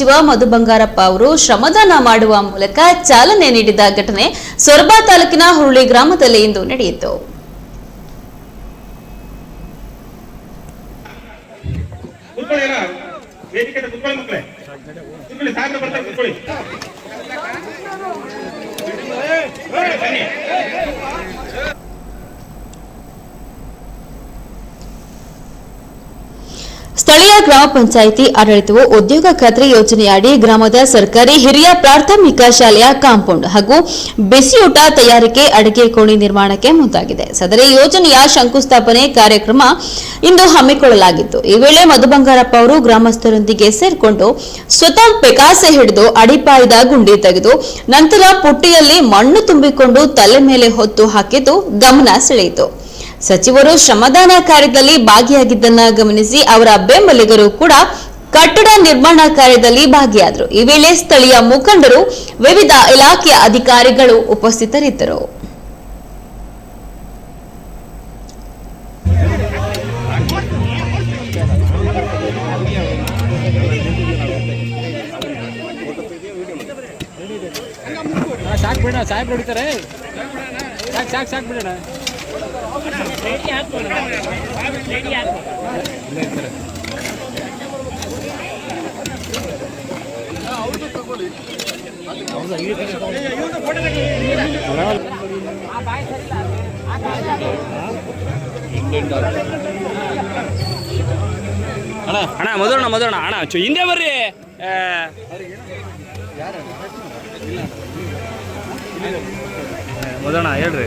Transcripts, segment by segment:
ಸಚಿವ ಮಧು ಬಂಗಾರಪ್ಪ ಅವರು ಶ್ರಮದಾನ ಮಾಡುವ ಮೂಲಕ ಚಾಲನೆ ನೀಡಿದ ಘಟನೆ ಸೊರಬ ತಾಲೂಕಿನ ಹುರುಳಿ ಗ್ರಾಮದಲ್ಲಿ ಇಂದು ನಡೆಯಿತು ಕುತ್ಕೊಳ್ಳಿ ಎಲ್ಲ ವೇದಿಕೆ ಕುತ್ಕೊಳ್ಳಿ ಮಕ್ಕಳೇ ಕುತ್ಕೊಳ್ಳಿ ಸಾಕು ಬರ್ತಾರೆ ಕುತ್ಕೊಳ್ಳಿ ಬನ್ನಿ ಸ್ಥಳೀಯ ಗ್ರಾಮ ಪಂಚಾಯಿತಿ ಆಡಳಿತವು ಉದ್ಯೋಗ ಖಾತ್ರಿ ಯೋಜನೆಯಡಿ ಗ್ರಾಮದ ಸರ್ಕಾರಿ ಹಿರಿಯ ಪ್ರಾಥಮಿಕ ಶಾಲೆಯ ಕಾಂಪೌಂಡ್ ಹಾಗೂ ಬಿಸಿಯೂಟ ತಯಾರಿಕೆ ಅಡಿಗೆ ಕೋಣೆ ನಿರ್ಮಾಣಕ್ಕೆ ಮುಂದಾಗಿದೆ. ಸದರಿ ಯೋಜನೆಯ ಶಂಕುಸ್ಥಾಪನೆ ಕಾರ್ಯಕ್ರಮ ಇಂದು ಹಮ್ಮಿಕೊಳ್ಳಲಾಗಿತ್ತು. ಈ ವೇಳೆ ಮಧು ಬಂಗಾರಪ್ಪ ಅವರು ಗ್ರಾಮಸ್ಥರೊಂದಿಗೆ ಸೇರಿಕೊಂಡು ಸ್ವತಃ ಪೆಕಾಸೆ ಹಿಡಿದು ಅಡಿಪಾಯದ ಗುಂಡಿ ತೆಗೆದು ನಂತರ ಪುಟ್ಟಿಯಲ್ಲಿ ಮಣ್ಣು ತುಂಬಿಕೊಂಡು ತಲೆ ಮೇಲೆ ಹೊತ್ತು ಹಾಕಿದ್ದು ಗಮನ ಸೆಳೆಯಿತು. ಸಚಿವರು ಶ್ರಮದಾನ ಕಾರ್ಯದಲ್ಲಿ ಭಾಗಿಯಾಗಿದ್ದನ್ನ ಗಮನಿಸಿ ಅವರ ಬೆಂಬಲಿಗರು ಕೂಡ ಕಟ್ಟಡ ನಿರ್ಮಾಣ ಕಾರ್ಯದಲ್ಲಿ ಭಾಗಿಯಾದರು. ಈ ವೇಳೆ ಸ್ಥಳೀಯ ಮುಖಂಡರು ವಿವಿಧ ಇಲಾಖೆಯ ಅಧಿಕಾರಿಗಳು ಉಪಸ್ಥಿತರಿದ್ದರು. ಸಾಕ್ ಬಿಡೋಣ ಹೊಡಿತಾರೆ ಸಾಕ್ ಸಾಕ್ ಸಾಕ್ ಬಿಡೋಣ. ಅಣ್ಣ ಅಣ್ಣ ಮಧುರಣ್ಣ ಮಧುರಣ್ಣ ಅಣ್ಣ ಚು ಹಿಂದೆ ಬರ್ರಿ. ಮಧುರಣ ಹೇಳ್ರಿ.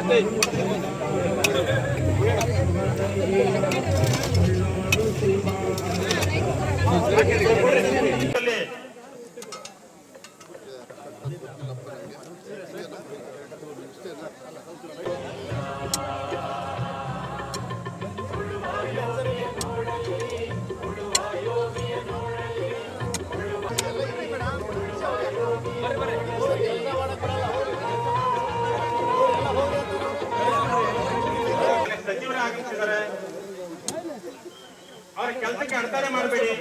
ಸಿಗತ್ತೆ ಅವರ ಕೆಲಸಕ್ಕೆ ಅಡತಡೆ ಮಾಡಬೇಡಿ.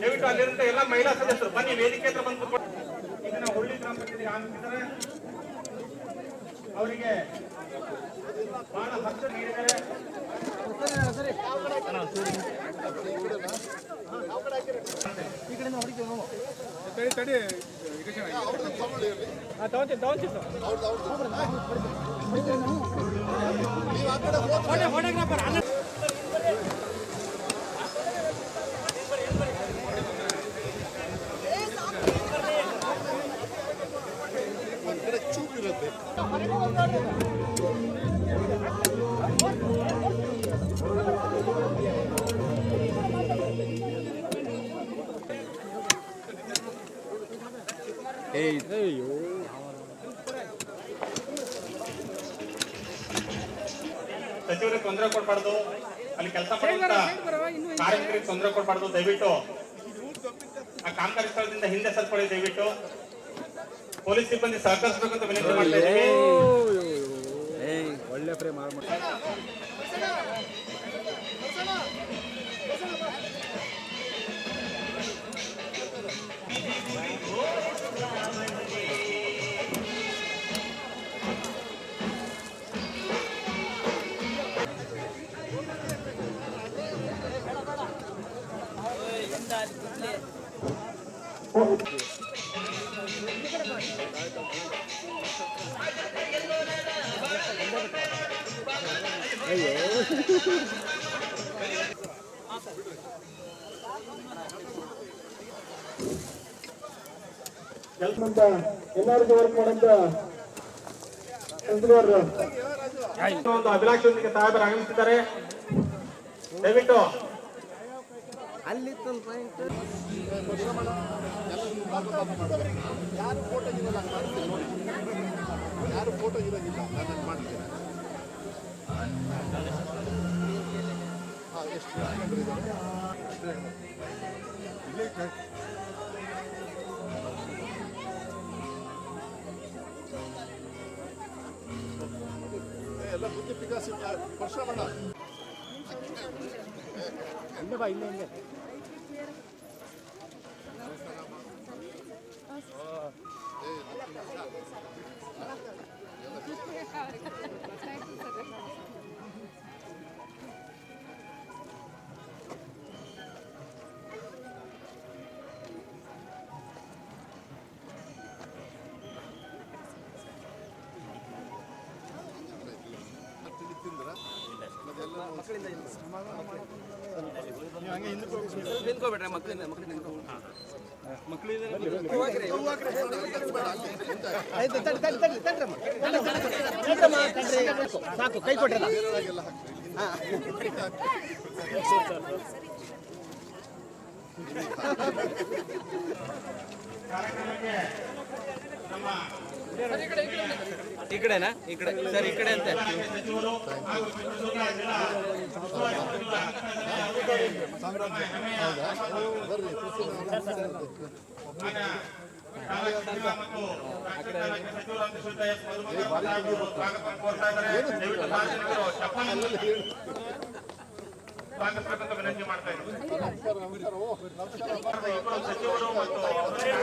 ದಯವಿಟ್ಟು ಅಲ್ಲಿರುವಂತ ಎಲ್ಲ ಮಹಿಳಾ ಸದಸ್ಯರು ಬನ್ನಿ ವೇದಿಕೆ ಹತ್ರ ಬಂದು ನಾವು ಹುಳ್ಳಿ ಗ್ರಾಮ ಆಗಮಿಸಿದ್ದಾರೆ ಅವರಿಗೆ ಬಹಳ ಹರ್ಷ ನೀಡಿದ್ದಾರೆ. ಸಚಿವರಿಗೆ ತೊಂದರೆ ಕೊಡಬಾರ್ದು. ಅಲ್ಲಿ ಕೆಲಸ ಮಾಡುವಂತ ಕಾರ್ಮಿಕರಿಗೆ ತೊಂದರೆ ಕೊಡಬಾರ್ದು ದಯವಿಟ್ಟು. ಆ ಕಾಮಗಾರಿ ಸ್ಥಳದಿಂದ ಹಿಂದೆ ಸರ್ಕೊಳ್ಳಿ ದಯವಿಟ್ಟು. ಪೊಲೀಸ್ ಸಿಬ್ಬಂದಿ ಸಹಕರಿಸಬೇಕು ಅಂತ ವಿನಂತಿ ಮಾಡ್ತಾ ಇದ್ದೀವಿ. ಒಳ್ಳೆ ಫ್ರೇಮ್ ಕೆಲಸ ಎಲ್ಲರಿಗೂ ವರ್ಕ್ ಮಾಡಂತ ಒಂದು ಅಭಿಲಾಷೆಯೊಂದಿಗೆ ಸಾಹೇಬರು ಆಗಮಿಸಿದ್ದಾರೆ. ದಯವಿಟ್ಟು. ಯಾರು ಫೋಟೋ ಇರೋದಿಲ್ಲ ನಾನು ಮಾಡ್ತೀನಿ. ಹಾಂ ಎಷ್ಟು ಜನರು ಇದ್ದಾರೆ? ಅಷ್ಟೇ. ಇಲ್ಲೇ ಕ- ಏ, ಎಲ್ಲ ಮಕ್ಕಳಿಂದ. ಬೇರೆಯವರಿಗೆಲ್ಲ ಹಾಕ್ಬಿಡಿ. ಕಾರ್ಯಕ್ರಮಕ್ಕೆ ನಮ್ಮ ಈ ಕಡೆನಾ ಈ ಕಡೆ ಸರ್ ಈ ಕಡೆ ಅಂತೆ ಸ್ವಾಗತಿಸಬೇಕಂತ ವಿನಂತಿ ಮಾಡ್ತಾ ಮತ್ತು ಅವರಿಗೆ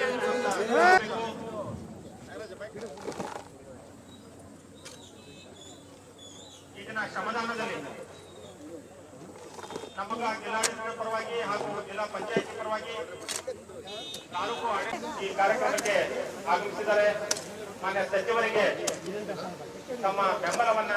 ಈ ದಿನ ಶ್ರಮದಾನದಲ್ಲಿ ನಮಗ ಜಿಲ್ಲಾಡಳಿತದ ಪರವಾಗಿ ಹಾಗೂ ಜಿಲ್ಲಾ ಪಂಚಾಯತಿ ಪರವಾಗಿ ತಾಲೂಕು ಈ ಕಾರ್ಯಕ್ರಮಕ್ಕೆ ಆಗಮಿಸಿದ್ದಾರೆ. ಮಾನ್ಯ ಸಚಿವರಿಗೆ ತಮ್ಮ ಬೆಂಬಲವನ್ನ